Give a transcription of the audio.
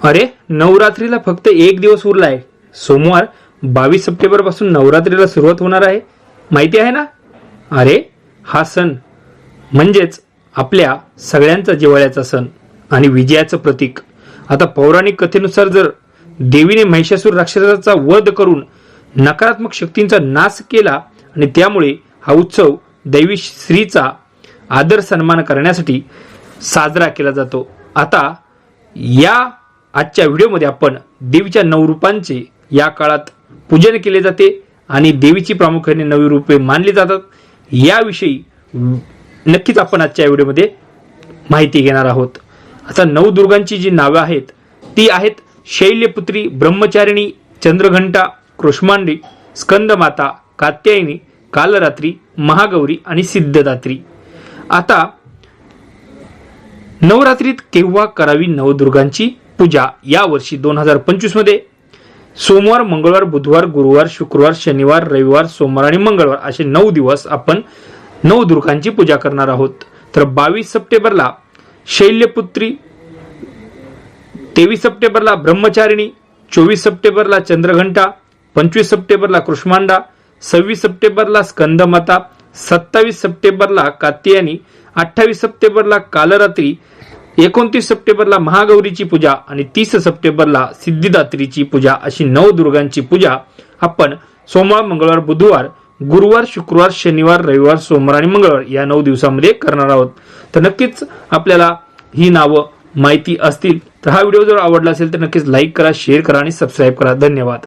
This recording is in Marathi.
अरे नवरात्रीला फक्त एक दिवस उरला आहे सोमवार बावीस सप्टेंबरपासून नवरात्रीला सुरुवात होणार आहे. माहिती आहे ना? अरे हा सण म्हणजेच आपल्या सगळ्यांचा जिवाळ्याचा सण आणि विजयाचं प्रतीक. आता पौराणिक कथेनुसार जर देवीने महिषासूर राक्षसाचा वध करून नकारात्मक शक्तींचा नाश केला आणि त्यामुळे हा उत्सव दैवी श्रीचा आदर सन्मान करण्यासाठी साजरा केला जातो. आता या आजच्या व्हिडिओमध्ये आपण देवीच्या नऊ रूपांचे या काळात पूजन केले जाते आणि देवीची प्रामुख्याने नवी रूपे मानली जातात. याविषयी नक्कीच आपण आजच्या व्हिडिओमध्ये माहिती घेणार आहोत. आता नवदुर्गांची जी नावे आहेत ती आहेत शैल्यपुत्री ब्रह्मचारिणी चंद्रघंटा कृष्मांडी स्कंदमाता कात्यायनी कालरात्री महागौरी आणि सिद्धदात्री. आता नवरात्रीत केव्हा करावी नवदुर्गांची पूजा या वर्षी दोन हजार पंचवीसमध्ये सोमवार मंगळवार बुधवार गुरुवार शुक्रवार शनिवार रविवार सोमवार आणि मंगळवार असे नऊ दिवस आपण नवदुर्गांची पूजा करणार आहोत. तर बावीस सप्टेंबरला शैल्यपुत्री तेवीस सप्टेंबरला ब्रह्मचारिणी चोवीस सप्टेंबरला चंद्रघंटा पंचवीस सप्टेंबरला कृष्मांडा सव्वीस सप्टेंबरला स्कंदमाता सत्तावीस सप्टेंबरला कात्यायनी अठ्ठावीस सप्टेंबरला कालरात्री एकोणतीस सप्टेंबरला महागौरीची पूजा आणि तीस सप्टेंबरला सिद्धिदात्रीची पूजा अशी नऊ दुर्गांची पूजा आपण सोमवार मंगळवार बुधवार गुरुवार शुक्रवार शनिवार रविवार सोमवार आणि मंगळवार या नऊ दिवसामध्ये करणार आहोत. तर नक्कीच आपल्याला ही नावं माहिती असतील. तर हा व्हिडिओ जर आवडला असेल तर नक्कीच लाईक करा शेअर करा आणि सबस्क्राईब करा. धन्यवाद.